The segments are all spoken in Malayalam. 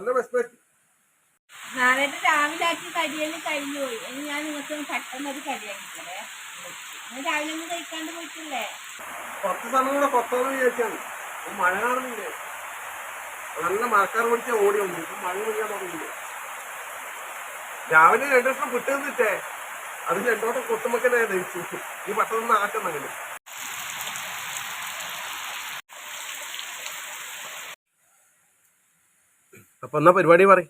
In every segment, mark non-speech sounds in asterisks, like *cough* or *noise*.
നല്ല വിഷമേറ്റി രാവിലെ പോയി ഇനി ഞാൻ നിങ്ങൾക്ക് പോയിട്ടില്ലേ? കുറച്ച് നല്ല മഴക്കാർ പിടിച്ച ഓടി ഉണ്ട് ഇപ്പം മഴ പെയ്യാൻ തുടങ്ങിയില്ലേ? രാവിലെ രണ്ടു ദിവസം വിട്ടു അത് രണ്ടോട്ടം കൊത്തുമക്കനെ ദഹിച്ചു. ഈ പട്ടണം ആക്കം അപ്പൊ എന്നാ പരിപാടി പറ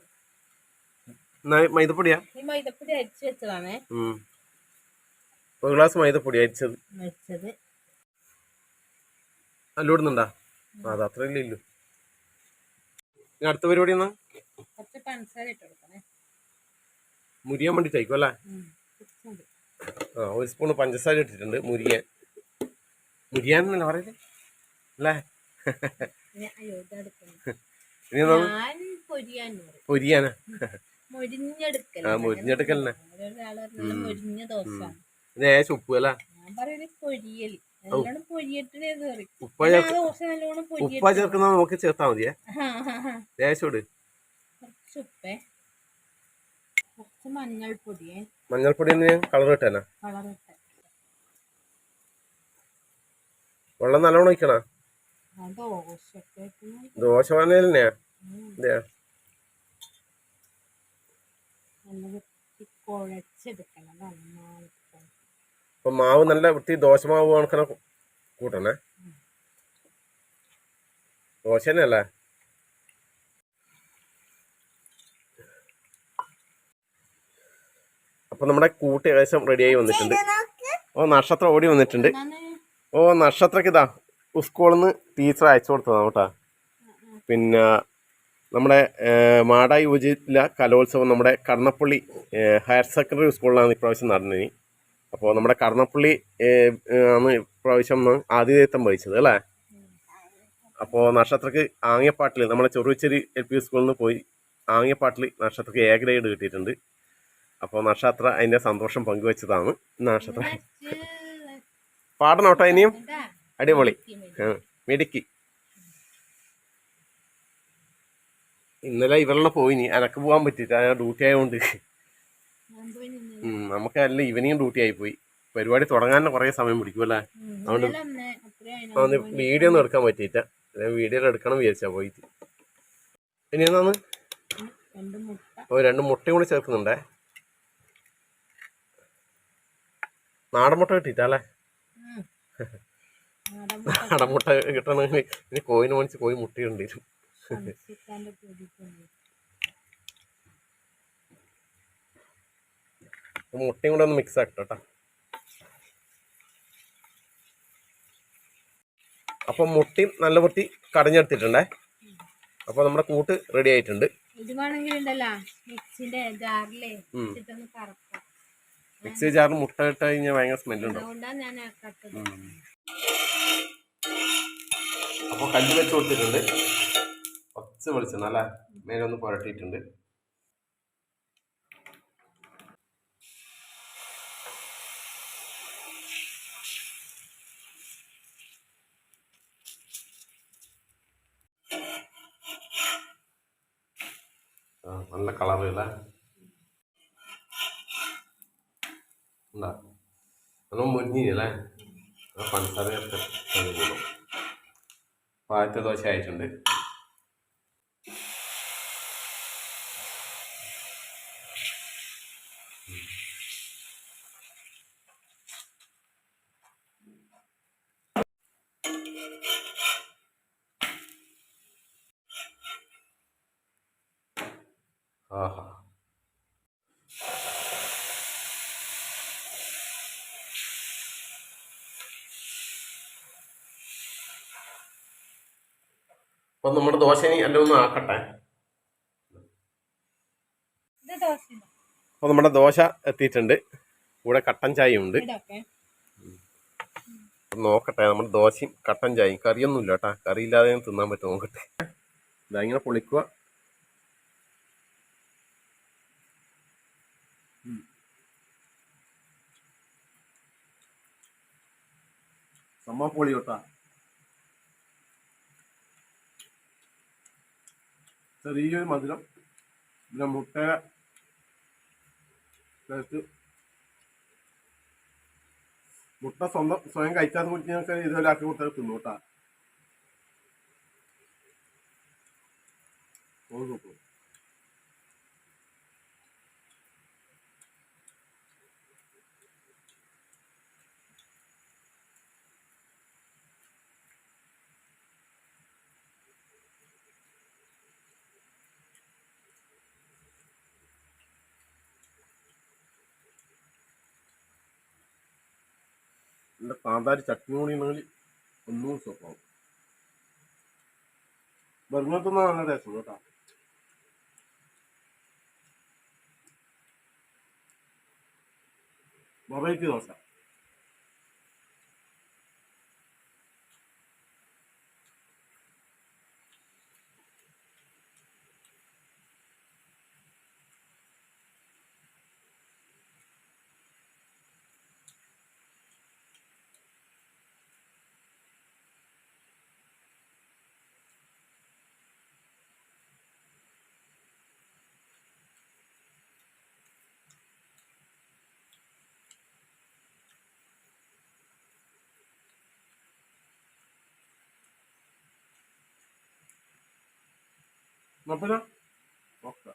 മൈദപ്പൊടിയാ? ഈ മൈദപ്പൊടി അരിച്ചു വെച്ചതാണേ. ഉം. ഒരു ഗ്ലാസ് മൈദപ്പൊടി അരിച്ചത്. അല്ലോടുന്നുണ്ടാ അത് അത്രയല്ലേ ഇല്ലു ഇനി അടുത്ത പരിപാടി എന്നാ? മുരിയാൻ അല്ലേ? ഉം. കുറച്ചുണ്ട്. ആ ഒരു സ്പൂൺ പഞ്ചസാര ഇട്ടിട്ടുണ്ട് മുരിയാൻ. മുരിയാൻ എന്നല്ല പറയല്ലേ അല്ലേ? ഇനി പൊരിയാനാ മൊരിഞ്ഞെടുക്കൽ ആ മുരിഞ്ഞെടുക്കലിനെ. മൊരിഞ്ഞ ദോശ. ഇത് ഉപ്പ് അല്ല? ഞാൻ ഉപ്പ ചേർക്കുന്ന ഉപ്പ നമുക്ക് ചേർത്താ മതിയേ? ലേശോട് ഉപ്പേ. കുറച്ച് മഞ്ഞൾപ്പൊടിയെ മഞ്ഞൾപ്പൊടി കളർ ഞാൻ കളർ ഇട്ടേനാ. കളറിട്ട് വെള്ളം നല്ലോണം ഒഴിക്കണ? ഇട്ട് ദോശ വേണേലെന്നെയാ കുഴച്ചെടുക്കണം. നന്നായിട്ട് അപ്പൊ മാവ് നല്ല വൃത്തി ദോശ മാവ് കണക്കണ കൂട്ടണേ? ദോശ തന്നെയല്ലേ? അപ്പൊ നമ്മുടെ കൂട്ട് ഏകദേശം റെഡിയായി വന്നിട്ടുണ്ട്. ഓ നക്ഷത്രം ഓടി വന്നിട്ടുണ്ട്. ഓ നക്ഷത്രക്ക് ഇതാ സ്കൂളിൽ നിന്ന് ടീച്ചർ അയച്ചു കൊടുത്തതാണ് കേട്ടാ. പിന്നെ നമ്മുടെ മാടായി ഉപജില്ല കലോത്സവം നമ്മുടെ കർണപ്പള്ളി ഹയർ സെക്കൻഡറി സ്കൂളിലാണ് ഇപ്രാവശ്യം നടന്നത്. അപ്പോൾ നമ്മുടെ കർണപ്പള്ളി ആണ് ഇപ്രാവശ്യം ആതിഥേയത്വം വഹിച്ചത് അല്ലേ? അപ്പോൾ നക്ഷത്രക്ക് ആംഗ്യപ്പാട്ടിൽ നമ്മുടെ ചെറുച്ചേരി എൽ പി സ്കൂളിൽ നിന്ന് പോയി ആംഗ്യപ്പാട്ടിൽ നക്ഷത്രക്ക് എ ഗ്രേഡ് കിട്ടിയിട്ടുണ്ട്. അപ്പോൾ നക്ഷത്ര അതിന്റെ സന്തോഷം പങ്കുവച്ചതാണ് നക്ഷത്ര. പാടണോട്ടോ ഇനിയും. അടിപൊളി. മിടുക്കി. ഇന്നലെ ഇവരുടെ പോയിനി. എനക്ക് പോകാൻ പറ്റിയിട്ട് ഞാൻ ഡ്യൂട്ടി ആയതുകൊണ്ട്. നമുക്ക് അല്ല ഈവനിങ് ഡ്യൂട്ടി ആയി പോയി. പരിപാടി തുടങ്ങാൻ കുറേ സമയം പിടിക്കും അല്ലേ അതുകൊണ്ട് വീഡിയോ ഒന്നും എടുക്കാൻ പറ്റിയിട്ട വീഡിയോ എടുക്കണം വിചാരിച്ചാ പോയിട്ട് ഇനി എന്നാന്ന്? മുട്ട ഓ രണ്ട് മുട്ടയും കൂടി ചേർക്കുന്നുണ്ടേ. നാടൻ മുട്ട കിട്ടിയിട്ടല്ലേ. *laughs* നാടൻ മുട്ട കിട്ടണമെങ്കിൽ ഇനി കോയിന് മേടിച്ച് കോയി മുട്ടയുണ്ട് വരും സംസിക്കാന്റെ പൊടിയിട്ടുണ്ട്. മുട്ടയും കൂടെ ഒന്ന് മിക്സ് ആക്കട്ടോ കേട്ടോ അപ്പം മുട്ടയും നല്ല വൃത്തി കടഞ്ഞെടുത്തിട്ടുണ്ടേ. അപ്പോൾ നമ്മുടെ കൂട്ട് റെഡി ആയിട്ടുണ്ട്. ഇത് വേണമെങ്കിൽ ഉണ്ടല്ലോ മിക്സിന്റെ ജാറിലേ ഉം. ഇട്ടൊന്ന് കറക്കാം. മിക്സി ജാറിൽ മുട്ട ഇട്ട് കഴിഞ്ഞാൽ ഭയങ്കര സ്മെല്ലുണ്ടോ അപ്പോൾ കല്ല് വെച്ച് കൊടുത്തിട്ടുണ്ട്. കുറച്ച് വെളിച്ചെണ്ണ അല്ലേ? മേലെ ഒന്ന് പുരട്ടിയിട്ടുണ്ട്. നല്ല കളറ് അല്ലേ? എന്താ നല്ല മുരിഞ്ഞില്ലേ പഞ്ചസാര ചേർത്ത് ആദ്യത്തെ ദോശ ആയിട്ടുണ്ട് ആഹാ. അപ്പൊ നമ്മുടെ ദോശ ഇനി എല്ലാം ഒന്ന് ആക്കട്ടെ? അപ്പൊ നമ്മുടെ ദോശ എത്തിയിട്ടുണ്ട്. കൂടെ കട്ടൻ ചായ ഉണ്ട്. നോക്കട്ടെ നമ്മുടെ ദോശയും കട്ടൻ ചായയും. കറിയൊന്നുമില്ല കേട്ടാ. കറിയില്ലാതെ ഞാൻ തിന്നാൻ പറ്റും നോക്കട്ടെ. ഇതാ ഇങ്ങനെ പൊളിക്കുക. സംഭവം പൊളി കേട്ടാ ചെറിയൊരു മധുരം. പിന്നെ മുട്ട ടേസ്റ്റ് മുട്ട സ്വന്തം സ്വയം കഴിക്കാത്ത കുട്ടികൾക്ക് ഇതുപോലെ ആക്കി കൊടുത്താൽ തിന്നു കേട്ടാ ഓ നല്ല കാന്താരി ചട്നി കൂടി ഉണ്ടെങ്കിൽ ഒന്നും സ്വഭാവം. ബർഗർത്തുന്ന നല്ല രസം കേട്ടോ. Variety dosa. No, pero. Oscar.